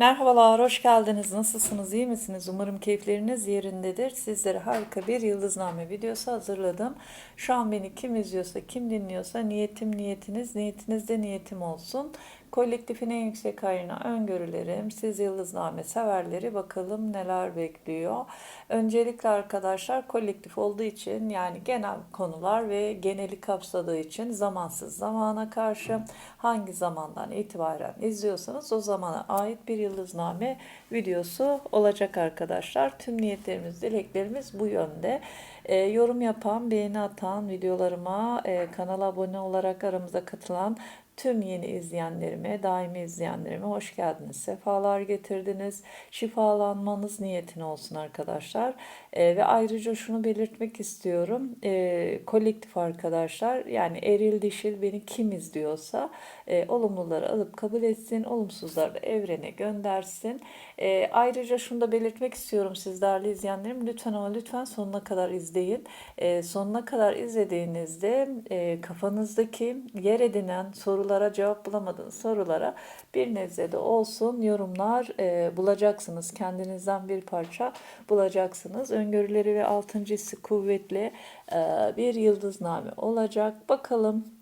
Merhabalar, hoş geldiniz. Nasılsınız, iyi misiniz? Umarım keyifleriniz yerindedir. Sizlere harika bir yıldızname videosu hazırladım. Şu an beni kim izliyorsa, kim dinliyorsa niyetim niyetiniz, niyetiniz de niyetim olsun. Kolektifin en yüksek hayrına öngörülerim. Siz yıldızname severleri bakalım neler bekliyor. Öncelikle arkadaşlar kolektif olduğu için yani genel konular ve geneli kapsadığı için zamansız zamana karşı hangi zamandan itibaren izliyorsanız o zamana ait bir yıldızname videosu olacak arkadaşlar. Tüm niyetlerimiz, dileklerimiz bu yönde. E, yorum yapan, beğeni atan videolarıma, e, kanala abone olarak aramıza katılan Tüm yeni izleyenlerime, daimi izleyenlerime hoş geldiniz. Sefalar getirdiniz. Şifalanmanız niyetine olsun arkadaşlar. E, ve ayrıca şunu belirtmek istiyorum. E, kolektif arkadaşlar yani eril dişil beni kim izliyorsa e, olumluları alıp kabul etsin. Olumsuzları da evrene göndersin. E, ayrıca şunu da belirtmek istiyorum siz değerli izleyenlerim. Lütfen ama lütfen sonuna kadar izleyin. E, sonuna kadar izlediğinizde e, kafanızdaki yer edinen sorulara cevap bulamadığınız sorulara bir nebze de olsun yorumlar e, bulacaksınız. Kendinizden bir parça bulacaksınız. Öngörüleri ve altıncısı kuvvetli e, bir yıldızname olacak. Bakalım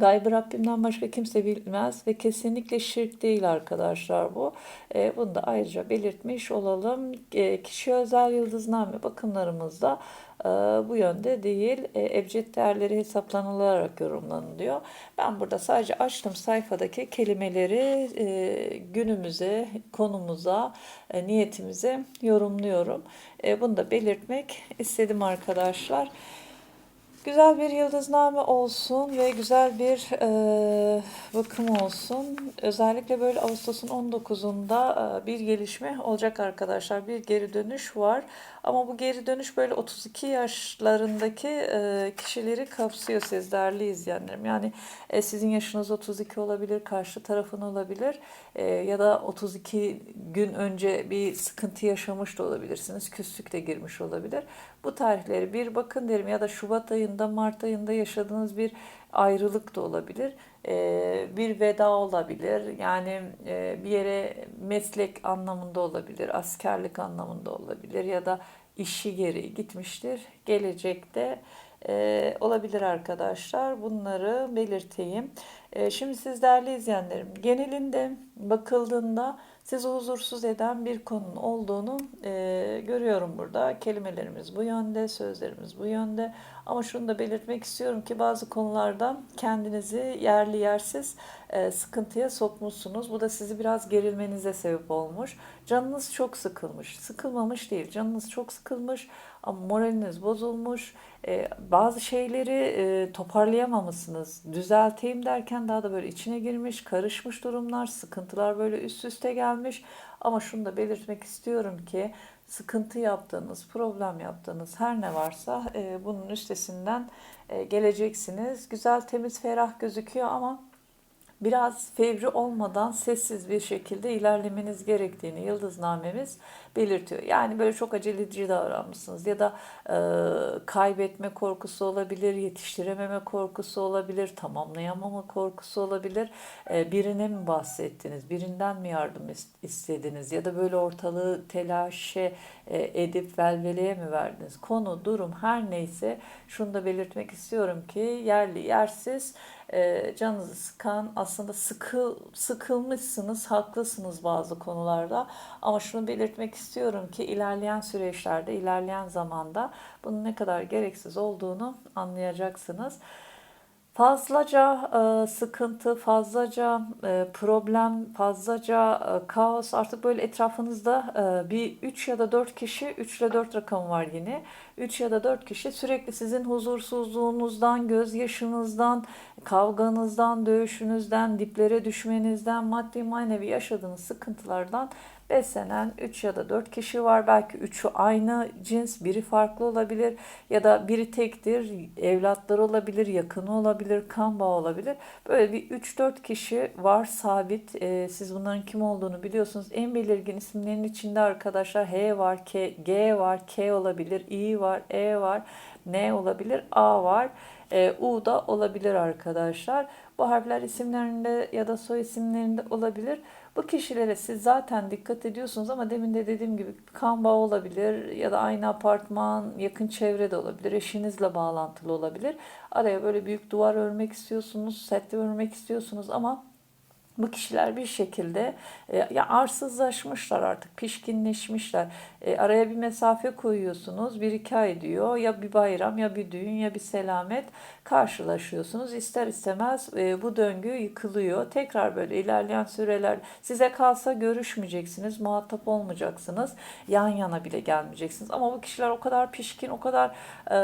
Gaybı Rabbimden başka kimse bilmez ve kesinlikle şirk değil arkadaşlar bu. E, bunu da ayrıca belirtmiş olalım. E, kişi özel yıldızname bakımlarımızda e, bu yönde değil. E, ebced değerleri hesaplanılarak yorumlanılıyor. Ben burada sadece açtım sayfadaki kelimeleri e, günümüze, konumuza, e, niyetimize yorumluyorum. E, bunu da belirtmek istedim arkadaşlar. Güzel bir yıldızname olsun ve güzel bir e, bakım olsun. Özellikle böyle Ağustos'un 19'unda e, bir gelişme olacak arkadaşlar. Bir geri dönüş var. Ama bu geri dönüş böyle 32 yaşlarındaki kişileri kapsıyor siz değerli izleyenlerim. Yani e, sizin yaşınız 32 olabilir, karşı tarafın olabilir ya da 32 gün önce bir sıkıntı yaşamış da olabilirsiniz. Küslük de girmiş olabilir. Bu tarihleri bir bakın derim ya da Şubat ayında, Mart ayında yaşadığınız bir ayrılık da olabilir. Ee, bir veda olabilir. Yani e, bir yere meslek anlamında olabilir, askerlik anlamında olabilir ya da işi geri gitmiştir. Gelecekte e, olabilir arkadaşlar. Bunları belirteyim. E, şimdi siz değerli izleyenlerim genelinde bakıldığında sizi huzursuz eden bir konunun olduğunu e, görüyorum burada. Kelimelerimiz bu yönde, sözlerimiz bu yönde. Ama şunu da belirtmek istiyorum ki bazı konularda kendinizi yerli yersiz e, sıkıntıya sokmuşsunuz. Bu da sizi biraz gerilmenize sebep olmuş. Canınız çok sıkılmış. Sıkılmamış değil. Canınız çok sıkılmış ama moraliniz bozulmuş. E, bazı şeyleri e, toparlayamamışsınız. Düzelteyim derken daha da böyle içine girmiş, karışmış durumlar, sıkıntılar böyle üst üste gelmiş. Ama şunu da belirtmek istiyorum ki sıkıntı yaptığınız, problem yaptığınız her ne varsa e, bunun üstesinden e, geleceksiniz. Güzel, temiz, ferah gözüküyor ama biraz fevri olmadan sessiz bir şekilde ilerlemeniz gerektiğini yıldıznamemiz belirtiyor. Yani böyle çok aceleci davranmışsınız ya da e, kaybetme korkusu olabilir, yetiştirememe korkusu olabilir, tamamlayamama korkusu olabilir. E, birine mi bahsettiniz, birinden mi yardım istediniz ya da böyle ortalığı telaşe edip velveleye mi verdiniz? Konu, durum her neyse şunu da belirtmek istiyorum ki yerli yersiz e, canınızı sıkan aslında sıkıl, sıkılmışsınız, haklısınız bazı konularda ama şunu belirtmek istiyorum ki ilerleyen süreçlerde, ilerleyen zamanda bunun ne kadar gereksiz olduğunu anlayacaksınız. Fazlaca e, sıkıntı, fazlaca e, problem, fazlaca e, kaos artık böyle etrafınızda e, bir 3 ya da 4 kişi, 3 ile 4 rakam var yine. 3 ya da 4 kişi sürekli sizin huzursuzluğunuzdan, gözyaşınızdan, kavganızdan, dövüşünüzden, diplere düşmenizden, maddi manevi yaşadığınız sıkıntılardan beslenen 3 ya da 4 kişi var. Belki 3'ü aynı cins, biri farklı olabilir ya da biri tektir, evlatları olabilir, yakını olabilir, kan bağı olabilir. Böyle bir 3-4 kişi var sabit. Ee, siz bunların kim olduğunu biliyorsunuz. En belirgin isimlerin içinde arkadaşlar H var, K, G var, K olabilir, I var, E var, N olabilir, A var. E, U da olabilir arkadaşlar. Bu harfler isimlerinde ya da soy isimlerinde olabilir. Bu kişilere siz zaten dikkat ediyorsunuz ama demin de dediğim gibi kan bağı olabilir ya da aynı apartman, yakın çevrede olabilir, eşinizle bağlantılı olabilir. Araya böyle büyük duvar örmek istiyorsunuz, sette örmek istiyorsunuz ama bu kişiler bir şekilde e, ya arsızlaşmışlar artık, pişkinleşmişler. E, araya bir mesafe koyuyorsunuz, bir iki ay diyor. Ya bir bayram, ya bir düğün, ya bir selamet karşılaşıyorsunuz. İster istemez e, bu döngü yıkılıyor. Tekrar böyle ilerleyen süreler size kalsa görüşmeyeceksiniz, muhatap olmayacaksınız. Yan yana bile gelmeyeceksiniz. Ama bu kişiler o kadar pişkin, o kadar e,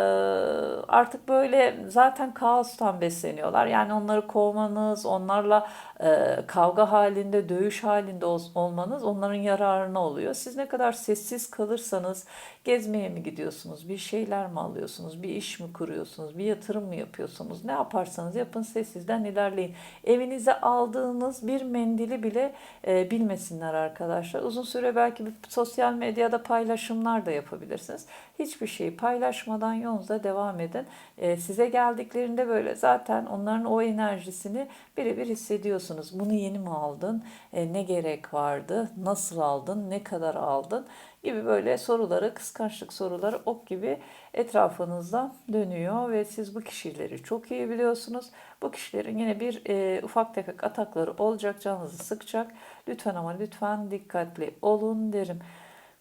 artık böyle zaten kaostan besleniyorlar. Yani onları kovmanız, onlarla e, kavga halinde, dövüş halinde ol, olmanız onların yararına oluyor. Siz ne kadar sessiz kalırsanız gezmeye mi gidiyorsunuz, bir şeyler mi alıyorsunuz, bir iş mi kuruyorsunuz, bir yatırım mı yapıyorsunuz, ne yaparsanız yapın sessizden ilerleyin. Evinize aldığınız bir mendili bile e, bilmesinler arkadaşlar. Uzun süre belki bir sosyal medyada paylaşımlar da yapabilirsiniz. Hiçbir şeyi paylaşmadan yolunuza devam edin. E, size geldiklerinde böyle zaten onların o enerjisini birebir hissediyorsunuz. Bunu yeni mi aldın? E, ne gerek vardı? Nasıl aldın? Ne kadar aldın? gibi böyle soruları, kıskançlık soruları ok gibi etrafınızda dönüyor ve siz bu kişileri çok iyi biliyorsunuz. Bu kişilerin yine bir e, ufak tefek atakları olacak, canınızı sıkacak. Lütfen ama lütfen dikkatli olun derim.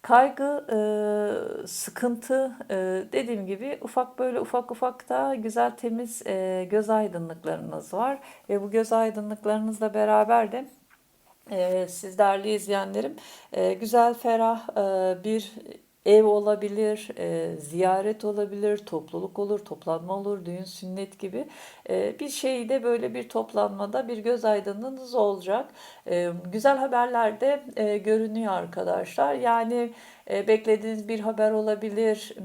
Kaygı, e, sıkıntı e, dediğim gibi ufak böyle ufak ufak da güzel temiz e, göz aydınlıklarınız var. Ve bu göz aydınlıklarınızla beraber de e, siz değerli izleyenlerim e, güzel ferah e, bir ev olabilir, e, ziyaret olabilir, topluluk olur, toplanma olur, düğün, sünnet gibi e, bir şeyde böyle bir toplanmada bir göz aydınlığınız olacak. E, güzel haberler de e, görünüyor arkadaşlar. Yani beklediğiniz bir haber olabilir,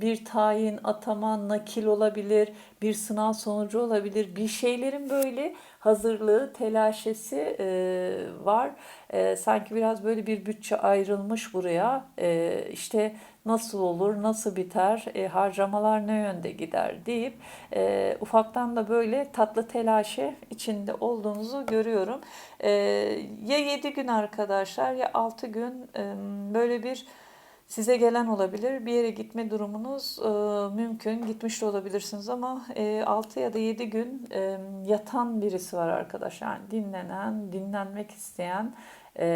bir tayin, atama, nakil olabilir, bir sınav sonucu olabilir. Bir şeylerin böyle hazırlığı, telaşesi e, var. E, sanki biraz böyle bir bütçe ayrılmış buraya. E, işte nasıl olur, nasıl biter, e, harcamalar ne yönde gider deyip e, ufaktan da böyle tatlı telaşı içinde olduğunuzu görüyorum. E, ya 7 gün arkadaşlar ya 6 gün e, böyle bir size gelen olabilir. Bir yere gitme durumunuz e, mümkün. Gitmiş de olabilirsiniz ama e, 6 ya da 7 gün e, yatan birisi var arkadaşlar. Yani dinlenen, dinlenmek isteyen, e,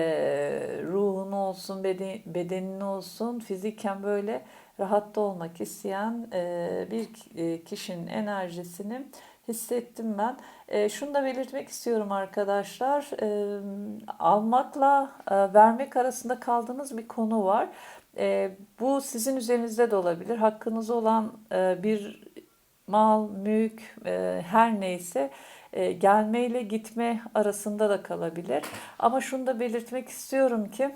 ruhunu olsun, beden, bedenini olsun, fiziken böyle rahatta olmak isteyen e, bir e, kişinin enerjisini hissettim ben. E, şunu da belirtmek istiyorum arkadaşlar. E, almakla e, vermek arasında kaldığınız bir konu var. E, bu sizin üzerinizde de olabilir. Hakkınız olan e, bir mal, mülk, e, her neyse e, gelme gitme arasında da kalabilir. Ama şunu da belirtmek istiyorum ki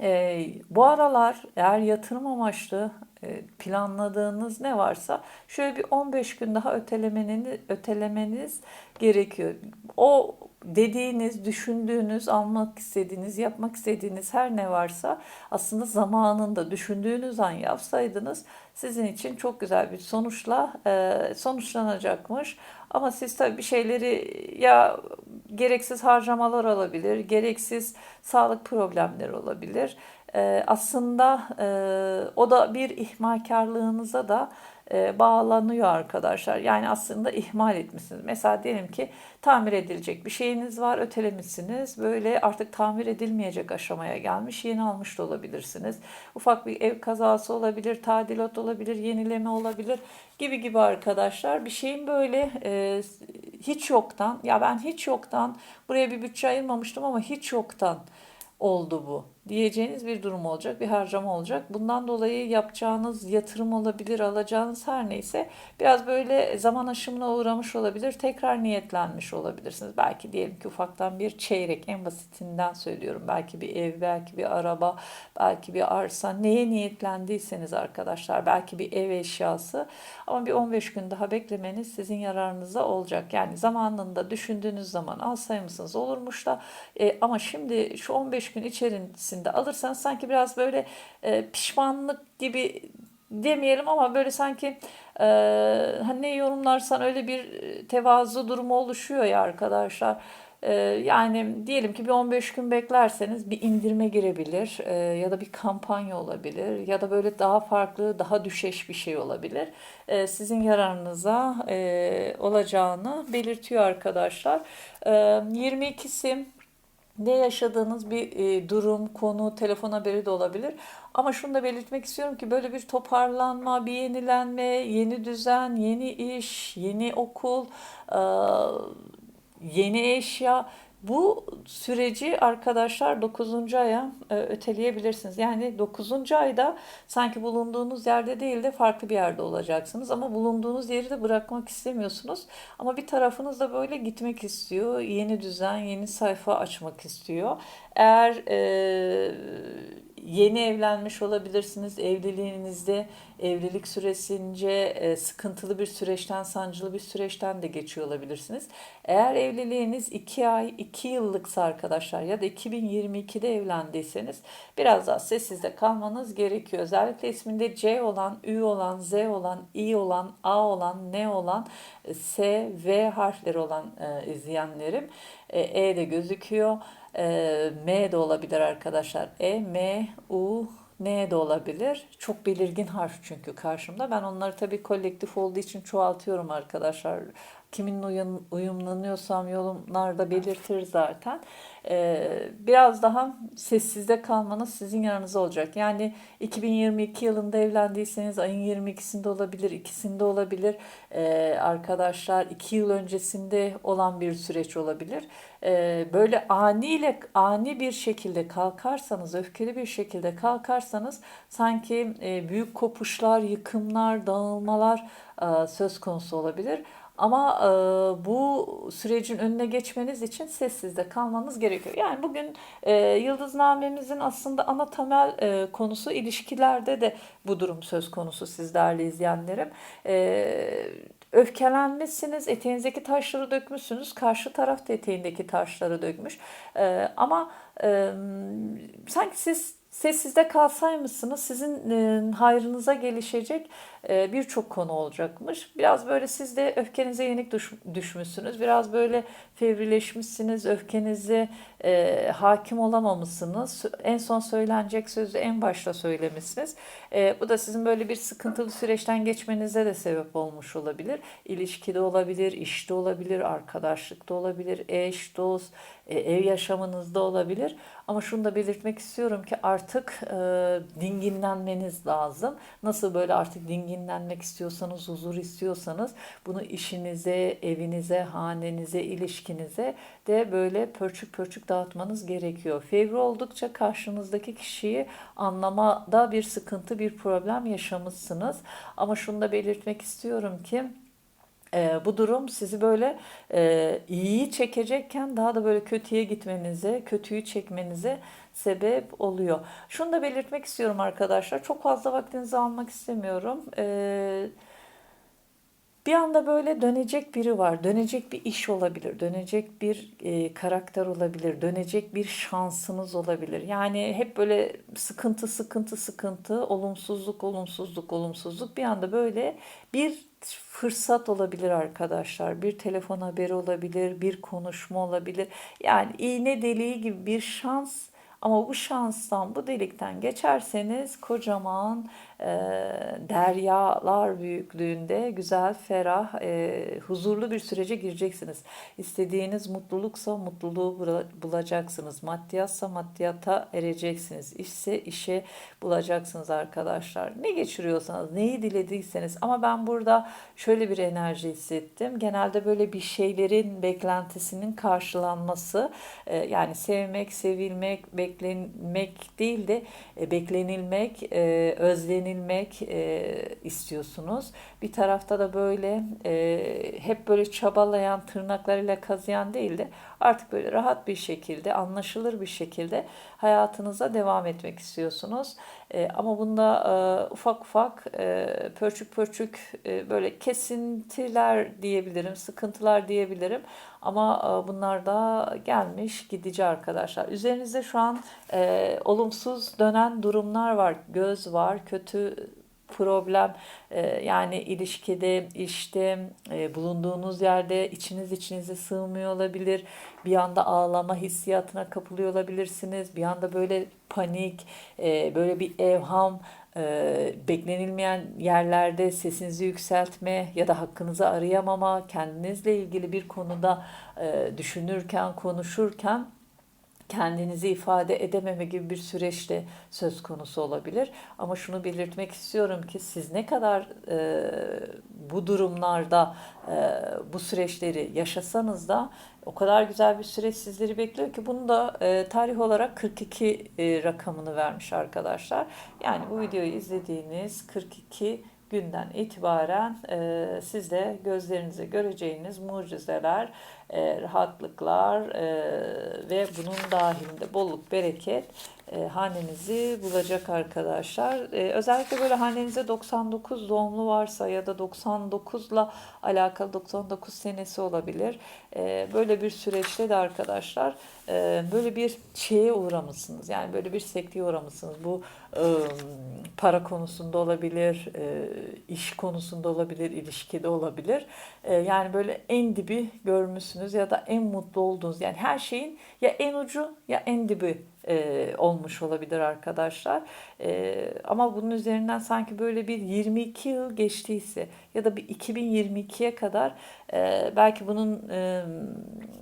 e, bu aralar eğer yatırım amaçlı e, planladığınız ne varsa şöyle bir 15 gün daha ötelemeniz, ötelemeniz gerekiyor. O dediğiniz, düşündüğünüz, almak istediğiniz, yapmak istediğiniz her ne varsa aslında zamanında düşündüğünüz an yapsaydınız sizin için çok güzel bir sonuçla e, sonuçlanacakmış. Ama siz tabii bir şeyleri ya gereksiz harcamalar olabilir, gereksiz sağlık problemleri olabilir. E, aslında e, o da bir ihmalkarlığınıza da bağlanıyor arkadaşlar. Yani aslında ihmal etmişsiniz. Mesela diyelim ki tamir edilecek bir şeyiniz var, ötelemişsiniz. Böyle artık tamir edilmeyecek aşamaya gelmiş, yeni almış da olabilirsiniz. Ufak bir ev kazası olabilir, tadilat olabilir, yenileme olabilir gibi gibi arkadaşlar. Bir şeyin böyle e, hiç yoktan, ya ben hiç yoktan buraya bir bütçe ayırmamıştım ama hiç yoktan oldu bu diyeceğiniz bir durum olacak, bir harcama olacak. Bundan dolayı yapacağınız yatırım olabilir, alacağınız her neyse biraz böyle zaman aşımına uğramış olabilir, tekrar niyetlenmiş olabilirsiniz. Belki diyelim ki ufaktan bir çeyrek, en basitinden söylüyorum. Belki bir ev, belki bir araba, belki bir arsa, neye niyetlendiyseniz arkadaşlar, belki bir ev eşyası. Ama bir 15 gün daha beklemeniz sizin yararınıza olacak. Yani zamanında düşündüğünüz zaman alsaymışsınız olurmuş da e, ama şimdi şu 15 gün içerisinde içerisinde alırsanız sanki biraz böyle e, pişmanlık gibi demeyelim ama böyle sanki e, hani ne yorumlarsan öyle bir tevazu durumu oluşuyor ya arkadaşlar. Ee, yani diyelim ki bir 15 gün beklerseniz bir indirime girebilir e, ya da bir kampanya olabilir ya da böyle daha farklı, daha düşeş bir şey olabilir. Ee, sizin yararınıza e, olacağını belirtiyor arkadaşlar. Ee, 22'si ne yaşadığınız bir e, durum, konu, telefon haberi de olabilir. Ama şunu da belirtmek istiyorum ki böyle bir toparlanma, bir yenilenme, yeni düzen, yeni iş, yeni okul, e, yeni eşya bu süreci arkadaşlar 9. aya e, öteleyebilirsiniz. Yani 9. ayda sanki bulunduğunuz yerde değil de farklı bir yerde olacaksınız. Ama bulunduğunuz yeri de bırakmak istemiyorsunuz. Ama bir tarafınız da böyle gitmek istiyor. Yeni düzen, yeni sayfa açmak istiyor. Eğer e, yeni evlenmiş olabilirsiniz. Evliliğinizde evlilik süresince e, sıkıntılı bir süreçten, sancılı bir süreçten de geçiyor olabilirsiniz. Eğer evliliğiniz 2 ay, 2 yıllıksa arkadaşlar ya da 2022'de evlendiyseniz biraz daha sessizde kalmanız gerekiyor. Özellikle isminde C olan, Ü olan, Z olan, İ olan, A olan, N olan, e, S, V harfleri olan e, izleyenlerim e, E de gözüküyor. E, M de olabilir arkadaşlar. E, M, U, N de olabilir. Çok belirgin harf çünkü karşımda. Ben onları tabii kolektif olduğu için çoğaltıyorum arkadaşlar. Kimin uyum, uyumlanıyorsam yorumlarda belirtir zaten. Ee, biraz daha sessizde kalmanız sizin yanınıza olacak. Yani 2022 yılında evlendiyseniz ayın 22'sinde olabilir, ikisinde olabilir. Ee, arkadaşlar 2 yıl öncesinde olan bir süreç olabilir. Ee, böyle aniyle ani bir şekilde kalkarsanız, öfkeli bir şekilde kalkarsanız sanki e, büyük kopuşlar, yıkımlar, dağılmalar e, söz konusu olabilir. Ama e, bu sürecin önüne geçmeniz için sessizde kalmanız gerekiyor. Yani bugün e, yıldıznamemizin aslında ana temel e, konusu ilişkilerde de bu durum söz konusu siz değerli izleyenlerim. E, öfkelenmişsiniz, eteğinizdeki taşları dökmüşsünüz, karşı taraf da eteğindeki taşları dökmüş. E, ama e, sanki siz Sessizde kalsaymışsınız sizin e, hayrınıza gelişecek e, birçok konu olacakmış. Biraz böyle siz de öfkenize yenik düş, düşmüşsünüz. Biraz böyle fevrileşmişsiniz. Öfkenize e, hakim olamamışsınız. En son söylenecek sözü en başta söylemişsiniz. E, bu da sizin böyle bir sıkıntılı süreçten geçmenize de sebep olmuş olabilir. İlişkide olabilir, işte olabilir, arkadaşlıkta olabilir, eş, dost, e, ev yaşamınızda olabilir. Ama şunu da belirtmek istiyorum ki artık e, dinginlenmeniz lazım. Nasıl böyle artık dinginlenmek istiyorsanız, huzur istiyorsanız bunu işinize, evinize, hanenize, ilişkinize de böyle pörçük pörçük dağıtmanız gerekiyor. Fevri oldukça karşınızdaki kişiyi anlamada bir sıkıntı, bir problem yaşamışsınız. Ama şunu da belirtmek istiyorum ki e, bu durum sizi böyle e, iyiyi çekecekken daha da böyle kötüye gitmenize, kötüyü çekmenize sebep oluyor. Şunu da belirtmek istiyorum arkadaşlar. Çok fazla vaktinizi almak istemiyorum. Eee bir anda böyle dönecek biri var. Dönecek bir iş olabilir. Dönecek bir e, karakter olabilir. Dönecek bir şansınız olabilir. Yani hep böyle sıkıntı, sıkıntı, sıkıntı, olumsuzluk, olumsuzluk, olumsuzluk. Bir anda böyle bir fırsat olabilir arkadaşlar. Bir telefon haberi olabilir, bir konuşma olabilir. Yani iğne deliği gibi bir şans ama bu şanstan, bu delikten geçerseniz kocaman e, deryalar büyüklüğünde güzel, ferah, e, huzurlu bir sürece gireceksiniz. İstediğiniz mutluluksa mutluluğu bulacaksınız. Maddiyatsa maddiyata ereceksiniz. İşse işe bulacaksınız arkadaşlar. Ne geçiriyorsanız, neyi dilediyseniz ama ben burada şöyle bir enerji hissettim. Genelde böyle bir şeylerin beklentisinin karşılanması, e, yani sevmek, sevilmek, beklenmek değil de e, beklenilmek, e, özlenilmek beğenilmek e, istiyorsunuz. Bir tarafta da böyle e, hep böyle çabalayan, tırnaklarıyla kazıyan değil de artık böyle rahat bir şekilde, anlaşılır bir şekilde hayatınıza devam etmek istiyorsunuz. E, ama bunda e, ufak ufak e, pörçük pörçük e, böyle kesintiler diyebilirim, sıkıntılar diyebilirim. Ama e, bunlar da gelmiş gidici arkadaşlar. Üzerinizde şu an e, olumsuz dönen durumlar var. Göz var, kötü problem e, yani ilişkide, işte, e, bulunduğunuz yerde içiniz içinize sığmıyor olabilir. Bir anda ağlama hissiyatına kapılıyor olabilirsiniz. Bir anda böyle panik, e, böyle bir evham, e, beklenilmeyen yerlerde sesinizi yükseltme ya da hakkınızı arayamama, kendinizle ilgili bir konuda e, düşünürken, konuşurken kendinizi ifade edememe gibi bir süreçte söz konusu olabilir. Ama şunu belirtmek istiyorum ki siz ne kadar e, bu durumlarda e, bu süreçleri yaşasanız da o kadar güzel bir süreç sizleri bekliyor ki bunu da e, tarih olarak 42 e, rakamını vermiş arkadaşlar. Yani bu videoyu izlediğiniz 42 günden itibaren e, siz de gözlerinize göreceğiniz mucizeler, e, rahatlıklar e, ve bunun dahilinde bolluk, bereket e, hanenizi bulacak arkadaşlar. E, özellikle böyle hanenize 99 doğumlu varsa ya da 99'la alakalı 99 senesi olabilir. E, böyle bir süreçte de arkadaşlar e, böyle bir şeye uğramışsınız. Yani böyle bir sekteye uğramışsınız. Bu e, para konusunda olabilir, e, iş konusunda olabilir, ilişkide olabilir. E, yani böyle en dibi görmüşsünüz ya da en mutlu olduğunuz yani her şeyin ya en ucu ya en dibi e, olmuş olabilir arkadaşlar. E, ama bunun üzerinden sanki böyle bir 22 yıl geçtiyse ya da bir 2022'ye kadar e, belki bunun e,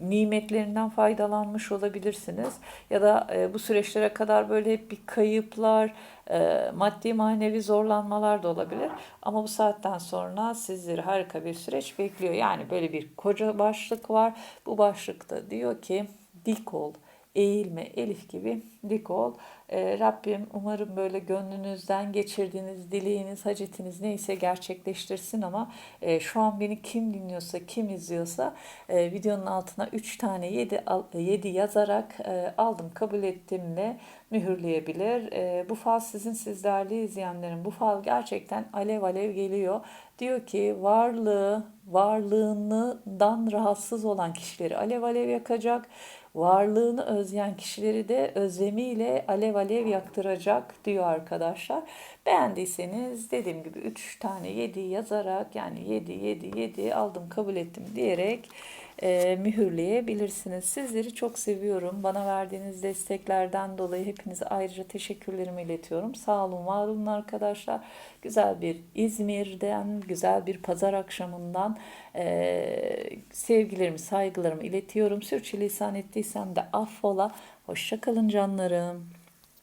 nimetlerinden faydalanmış olabilirsiniz. Ya da e, bu süreçlere kadar böyle hep bir kayıplar, e, maddi manevi zorlanmalar da olabilir. Ama bu saatten sonra sizleri harika bir süreç bekliyor. Yani böyle bir koca başlık var. Bu başlıkta diyor ki dik ol eğilme, elif gibi dik ol. E, Rabbim umarım böyle gönlünüzden geçirdiğiniz dileğiniz, hacetiniz neyse gerçekleştirsin ama e, şu an beni kim dinliyorsa, kim izliyorsa e, videonun altına 3 tane 7, 7 yazarak e, aldım, kabul ettimle mühürleyebilir. E, bu fal sizin sizlerle izleyenlerin bu fal gerçekten alev alev geliyor. Diyor ki varlığı, varlığından rahatsız olan kişileri alev alev yakacak varlığını özleyen kişileri de özlemiyle alev alev yaktıracak diyor arkadaşlar. Beğendiyseniz dediğim gibi 3 tane 7 yazarak yani 7 7 7 aldım kabul ettim diyerek e, mühürleyebilirsiniz. Sizleri çok seviyorum. Bana verdiğiniz desteklerden dolayı hepinize ayrıca teşekkürlerimi iletiyorum. Sağ olun, var olun arkadaşlar. Güzel bir İzmir'den, güzel bir pazar akşamından e, sevgilerimi, saygılarımı iletiyorum. Sürçülisan ettiysem de affola. Hoşçakalın canlarım.